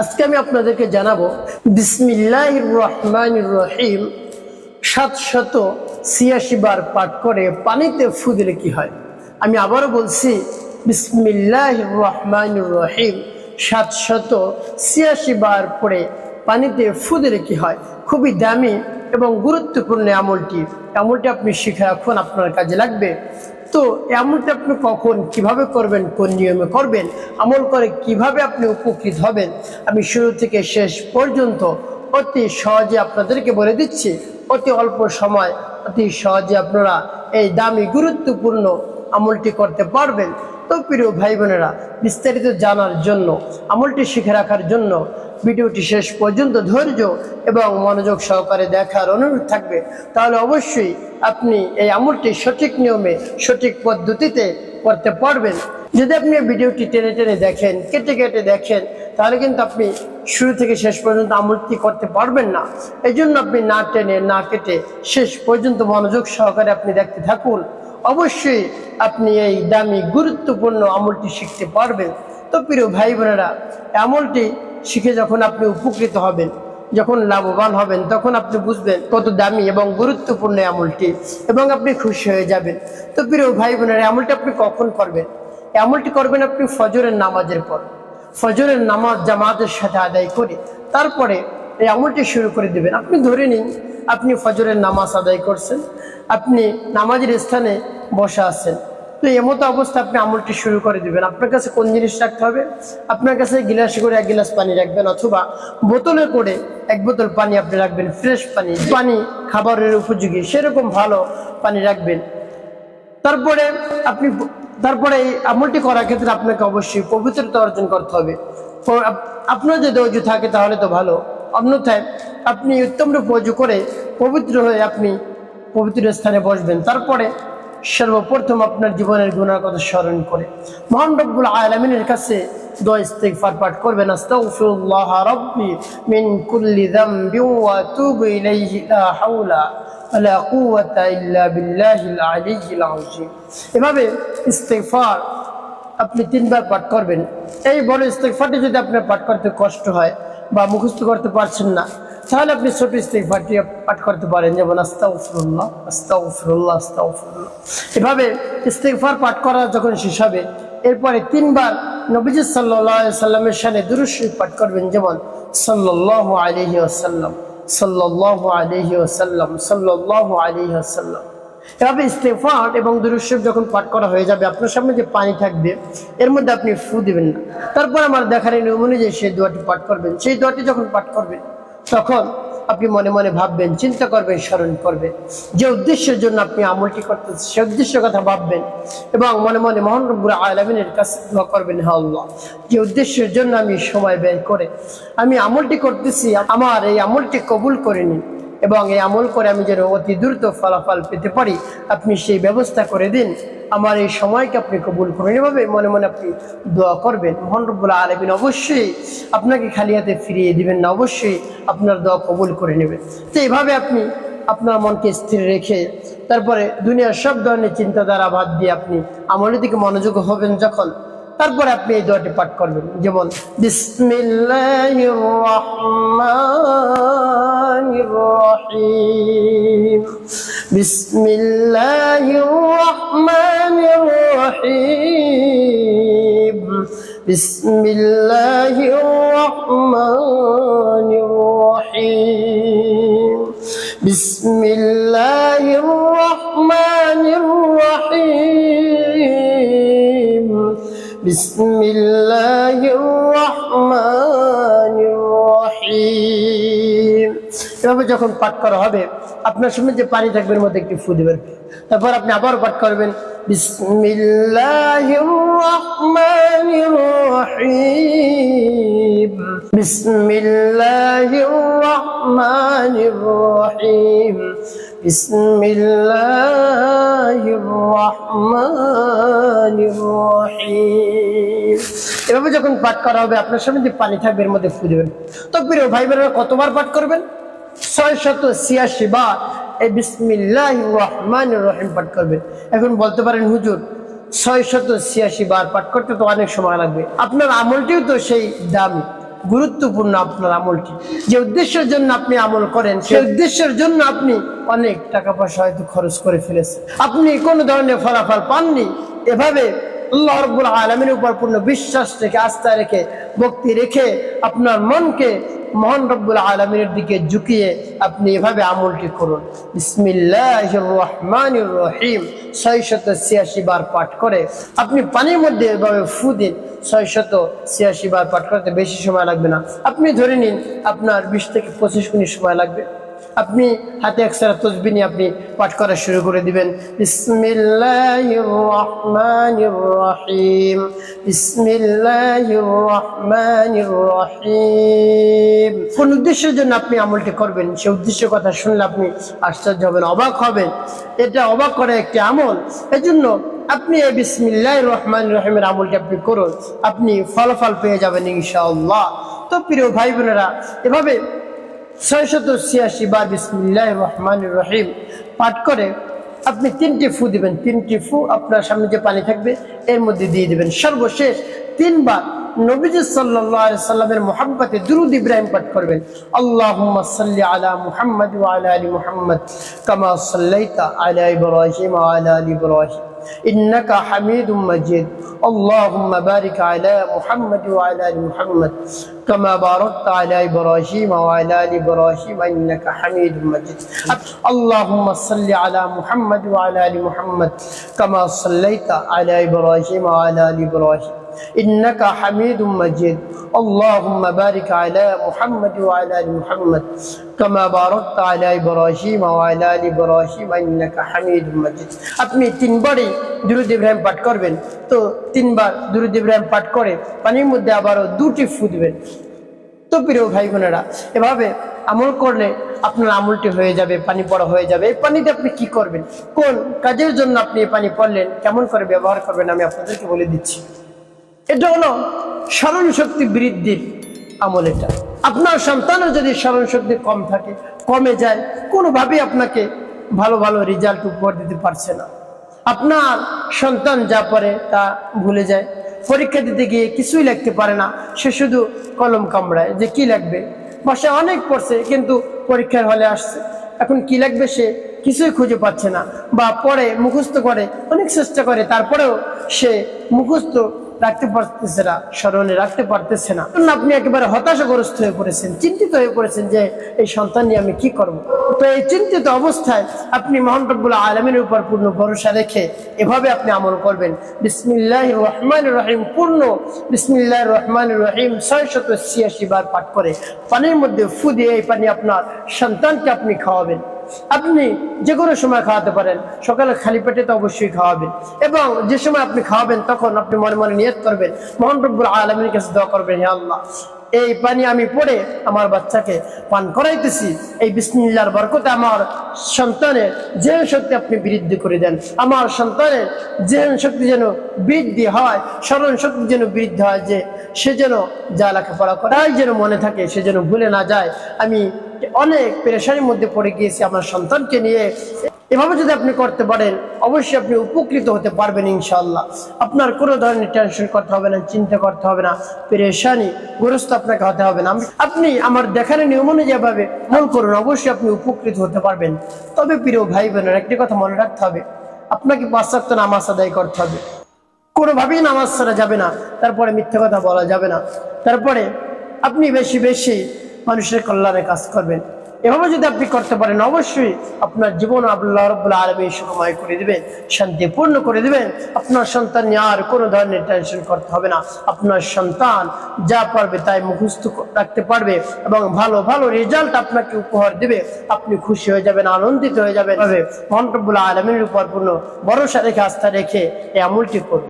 আজকে আমি আপনাদেরকে জানাব বিসমিল্লাহ রহমান রহিম, সাত শত ছিয়াশি বার পাঠ করে পানিতে ফু দিলে কি হয়? আমি আবারও বলছি বিসমিল্লাহ রহমান রহিম, সাত শত ছিয়াশি বার পরে পানিতে ফু দিলে কি হয়? খুবই দামি এবং গুরুত্বপূর্ণ আমলটি। আমলটি আপনি শিখে রাখুন, আপনার কাজে লাগবে। তো এমনটা আপনি কখন, কীভাবে করবেন, কোন নিয়মে করবেন, আমল করে কীভাবে আপনি উপকৃত হবেন, আমি শুরু থেকে শেষ পর্যন্ত অতি সহজে আপনাদেরকে বলে দিচ্ছি। অতি অল্প সময়, অতি সহজে আপনারা এই দামি, গুরুত্বপূর্ণ আমলটি করতে পারবেন। প্রিয় ভাই বোনেরা বিস্তারিত জানার জন্য, আমলটি শিখে রাখার জন্য ভিডিওটি শেষ পর্যন্ত ধৈর্য এবং মনোযোগ সহকারে দেখার অনুরোধ থাকবে। তাহলে অবশ্যই আপনি এই আমলটি সঠিক নিয়মে, সঠিক পদ্ধতিতে করতে পারবেন। যদি আপনি ভিডিওটি টেনে টেনে দেখেন, কেটে কেটে দেখেন, তাহলে কিন্তু আপনি শুরু থেকে শেষ পর্যন্ত আমলটি করতে পারবেন না। এই জন্য আপনি না টেনে, না কেটে শেষ পর্যন্ত মনোযোগ সহকারে আপনি দেখতে থাকুন। অবশ্যই আপনি এই দামি, গুরুত্বপূর্ণ আমলটি শিখতে পারবেন। তো প্রিয় ভাই বোনেরা আমলটি শিখে যখন আপনি উপকৃত হবেন, যখন লাভবান হবেন, তখন আপনি বুঝবেন কত দামি এবং গুরুত্বপূর্ণ আমলটি এবং আপনি খুশি হয়ে যাবেন। তো প্রিয় ভাই বোনেরা আমলটি আপনি কখন করবেন? আমলটি করবেন আপনি ফজরের নামাজের পর। ফজরের নামাজ জামাতের সাথে আদায় করে তারপরে এই আমলটি শুরু করে দেবেন। আপনি ধরে নিন আপনি ফজরের নামাজ আদায় করছেন, আপনি নামাজের স্থানে বসে আছেন। তো এমতো অবস্থা আপনি আমলটি শুরু করে দিবেন। আপনার কাছে কোন জিনিস রাখতে হবে? আপনার কাছে গিলাসে করে এক গিলাস পানি রাখবেন অথবা বোতলে করে এক বোতল পানি আপনি রাখবেন, ফ্রেশ পানি। পানি খাবারের উপযোগী, সেরকম ভালো পানি রাখবেন। তারপরে আপনি তারপরে এই আমলটি করার ক্ষেত্রে আপনাকে অবশ্যই পবিত্রতা অর্জন করতে হবে। আপনার যদি অজু থাকে তাহলে তো ভালো। অন্যথায় আপনি উত্তম রূপে অজু করে পবিত্র হয়ে আপনি পবিত্র স্থানে বসবেন। তারপরে সর্বপ্রথম আপনার জীবনের গুণার কথা স্মরণ করে। মহান রব্বুল আলমিনের কাছে পাঠ করবেন। লা এভাবে ইস্তেগফার আপনি তিনবার পাঠ করবেন। এই বড় ইস্তেগফারটি যদি আপনার পাঠ করতে কষ্ট হয় বা মুখস্থ করতে পারছেন না। তাহলে আপনি ছোট ইস্তেগফারটি পাঠ করতে পারেন। যেমন আস্তাগফিরুল্লাহ আস্তাগফিরুল্লাহ আস্তাগফিরুল্লাহ। এভাবে ইস্তেগফার পাঠ করা যখন শেষ হবে, এরপরে তিনবার নবীজি আলাইহি সাল্লামের শানে দুরূদ শরীফ পাঠ করবেন। যেমন সাল্লাল্লাহু আলাইহি ওয়াসাল্লাম, সাল্লাল্লাহু আলাইহি ওয়াসাল্লাম। এভাবে ইস্তেফার এবং দুরুশিব যখন পাঠ করা হয়ে যাবে, আপনার সামনে যে পানি থাকবে, এর মধ্যে আপনি ফু দিবেন না। তারপর আমার দেখার এই নিয়ম অনুযায়ী সেই দোয়াটি পাঠ করবেন। সেই দোয়াটি যখন পাঠ করবেন, তখন আপনি মনে মনে ভাববেন, চিন্তা করবেন, স্মরণ করবেন। যে উদ্দেশ্যের জন্য আপনি আমলটি করতেছেন, সে উদ্দেশ্যের কথা ভাববেন এবং মনে মনে মোহন রব্বুর আলমিনের কাছে দোয়া করবেন আল্লাহ, যে উদ্দেশ্যের জন্য আমি সময় ব্যয় করে আমি আমলটি করতেছি, আমার এই আমলটি কবুল করে নিন। এবং এই আমল করে আমি যেন অতি দ্রুত ফলাফল পেতে পারি, আপনি সেই ব্যবস্থা করে দিন। আমার এই সময়কে আপনি কবুল করেন। এভাবে মনে মনে আপনি দোয়া করবেন। মোহন রব্বুল আলমিন অবশ্যই আপনাকে খালি হাতে ফিরিয়ে দিবেন না, অবশ্যই আপনার দোয়া কবুল করে নেবেন। তো এইভাবে আপনি আপনার মনকে স্থির রেখে তারপরে দুনিয়ার সব ধরনের চিন্তাধারা বাদ দিয়ে আপনি আমলের দিকে মনোযোগ হবেন যখন তারপরে আপনি এই দোয়াটি পাঠ করবেন। যেমন বিসমিল্লাহির রহমানির রহিম। বিসমিল্লাহির بسم الله الرحمن الرحيم এভাবে যখন পাঠ করা হবে আপনার সামনে যে পানি থাকবে এর মধ্যে একটু ফু দেবেন তারপর আপনি আবার পাঠ করবেন বিসমিল্লাহির রহমানির রহিম বিসমিল্লাহির রহমানির রহিম বিসমিল্লাহির রহমানির রহিম। এভাবে যখন পাঠ করা হবে, আপনার সামনে যে পানি থাকবে, এর মধ্যে ফু দেবেন। তো ভাই বোনেরা কতবার পাঠ করবেন? ছয় শত ছিয়াশি বার এই বিসমিল্লাহ রহমান রহিম পাঠ করবেন। এখন বলতে পারেন, হুজুর ছয় শত ছিয়াশি বার পাঠ করতে তো অনেক সময় লাগবে। আপনার আমলটিও তো সেই দামি। গুরুত্বপূর্ণ আপনার আমলটি। যে উদ্দেশ্যের জন্য আপনি আমল করেন সেই উদ্দেশ্যের জন্য আপনি অনেক টাকা পয়সা হয়তো খরচ করে ফেলেছেন। আপনি কোনো ধরনের ফলাফল পাননি এভাবে আল্লাহ রব্বুল আলমীর উপর পূর্ণ বিশ্বাস রেখে, আস্থা রেখে, ভক্তি রেখে আপনার মনকে মহান রব্বুল আলমীর দিকে ঝুঁকিয়ে আপনি এভাবে আমলটি করুন। বিসমিল্লাহ রহমান রহিম। ছয়শত ছিয়াশি বার পাঠ করে আপনি পানির মধ্যে এভাবে ফু দিন। ছয়শত ছিয়াশি বার পাঠ করতে বেশি সময় লাগবে না। আপনি ধরে নিন, আপনার বিশ থেকে পঁচিশ মিনিট সময় লাগবে। আপনি হাতে একসারা তসবি নিয়ে আপনি পাঠ করা শুরু করে দিবেন। রহিম কোন উদ্দেশ্যের জন্য আপনি আমলটি করবেন, সে উদ্দেশ্যের কথা শুনলে আপনি আশ্চর্য হবেন, অবাক হবেন। এটা অবাক করা একটি আমল। এজন্য আপনি এই বিসমিল্লাহ রহমান রহিমের আমলটি আপনি করুন, আপনি ফলাফল পেয়ে যাবেন ইনশাআল্লাহ। তো প্রিয় ভাই বোনেরা এভাবে ছয়শত ছিয়াশি বার বিসমিল্লাহ রহমান রহিম। পাঠ করে আপনি তিনটি ফু দিবেন। তিনটি ফু আপনার সামনে যে পানি থাকবে, এর মধ্যে দিয়ে দিবেন। সর্বশেষ তিনবার নবীজি সাল্লাল্লাহু আলাইহি সাল্লামের মোহাম্মতে দুরুদ ইব্রাহিম পাঠ করবেন আল্লাহুম্মা সাল্লি আলা মুহাম্মদ ওয়া আলা আলি মুহাম্মদ কামা সাল্লাইতা আলা ইব্রাহিম ওয়া আলা আলি ইব্রাহিম إنك حميد مجيد اللهم بارك على محمد وعلى آل محمد كما باركت على إبراهيم وعلى آل إبراهيم إنك حميد مجيد اللهم صل على محمد وعلى آل محمد كما صليت على إبراهيم وعلى آل إبراهيم إنك حميد مجيد اللهم بارك على محمد وعلى آل محمد كما باركت على إبراهيم وعلى آل إبراهيم إنك حميد مجيد আপনি তিনবারই দুরুদ ইব্রাহিম পাঠ করবেন তো তিনবার দুরুদ ইব্রাহিম পাঠ করে পানির মধ্যে আবারও দুটি ফু দিবেন তো প্রিয় ভাই বোনেরা এভাবে আমল করলে আপনার আমলটি হয়ে যাবে পানি পড়া হয়ে যাবে এই পানিতে আপনি কি করবেন কোন কাজের জন্য আপনি এই পানি পড়লেন কেমন করে ব্যবহার করবেন আমি আপনাদেরকে বলে দিচ্ছি এটা হলো স্মরণ শক্তি বৃদ্ধির আমল এটা। আপনার সন্তানের যদি স্মরণ শক্তি কম থাকে, কমে যায়, কোনোভাবেই আপনাকে ভালো ভালো রেজাল্ট উপহার দিতে পারছে না। আপনার সন্তান যা পড়ে তা ভুলে যায়। পরীক্ষা দিতে গিয়ে কিছুই লিখতে পারে না। সে শুধু কলম কামড়ায়। যে কি লাগবে বাসায় অনেক পড়ছে, কিন্তু পরীক্ষার হলে আসছে। এখন কি লাগবে সে কিছুই খুঁজে পাচ্ছে না। বা পড়ে, মুখস্থ করে, অনেক চেষ্টা করে, তারপরেও সে মুখস্থ রাখতে পারতেছে না, স্মরণে রাখতে পারতেছে না। আপনি একেবারে হতাশাগ্রস্ত হয়ে পড়েছেন, চিন্তিত হয়ে পড়েছেন যে এই সন্তান নিয়ে আমি কি করব। তো এই চিন্তিত অবস্থায় আপনি মোহান রব্বুল আলমের উপর পূর্ণ ভরসা রেখে এভাবে আপনি আমল করবেন। বিসমিল্লাহ রহমান রহিম, পূর্ণ বিসমিল্লাহ রহমান রহিম ছয় শত ছিয়াশি বার পাঠ করে পানির মধ্যে ফু দিয়ে এই পানি আপনার সন্তানকে আপনি খাওয়াবেন। আপনি যে কোনো সময় খাওয়াতে পারেন। সকালে খালি পেটে তো অবশ্যই খাওয়াবেন। এবং যে সময় আপনি খাওয়াবেন, তখন আপনি মনে মনে নিয়ত করবেন, মোহন রব্বুল আলমীর কাছে দোয়া করবেন, হে আল্লাহ। এই পানি আমি পড়ে আমার বাচ্চাকে পান করাইতেছি। এই বিসমিল্লার বরকতে আমার সন্তানের জেন শক্তি আপনি বৃদ্ধি করে দেন। আমার সন্তানের জেন শক্তি যেন বৃদ্ধি হয়, স্মরণ শক্তি যেন বৃদ্ধি হয়, যে সে যেন যা লেখাপড়া করাই যেন মনে থাকে, সে যেন ভুলে না যায়। আমি অনেক পেরেশানির মধ্যে পড়ে গিয়েছি আমার সন্তানকে নিয়ে। এভাবে যদি আপনি করতে পারেন, অবশ্যই আপনি উপকৃত হতে পারবেন ইনশাল্লাহ আপনার কোনো ধরনের টেনশন করতে হবে না, চিন্তা করতে হবে না, পেরেশানি গ্রস্ত আপনাকে হতে হবে না। আপনি আমার দেখানো নিয়ম অনুযায়ীভাবে মন করুন, অবশ্যই আপনি উপকৃত হতে পারবেন। তবে প্রিয় ভাই বোনের একটি কথা মনে রাখতে হবে, আপনাকে পাশ্চাত্য নামাজ আদায় করতে হবে। কোনোভাবেই নামাজ ছাড়া যাবে না, তারপরে মিথ্যা কথা বলা যাবে না। তারপরে আপনি বেশি বেশি মানুষের কল্যাণে কাজ করবেন। এভাবে যদি আপনি করতে পারেন, অবশ্যই আপনার জীবন আল্লাহ রব্বুল্লাহ আলমী সুখময় করে দিবেন শান্তিপূর্ণ করে দিবেন। আপনার সন্তান নিয়ে আর কোনো ধরনের টেনশন করতে হবে না। আপনার সন্তান যা পারবে তাই মুখস্থ রাখতে পারবে এবং ভালো ভালো রেজাল্ট আপনাকে উপহার দিবে। আপনি খুশি হয়ে যাবেন, আনন্দিত হয়ে যাবেন। মহান রব্বুল্লাহ আলমীর উপর পূর্ণ ভরসা রেখে, আস্থা রেখে এই আমলটি করুন।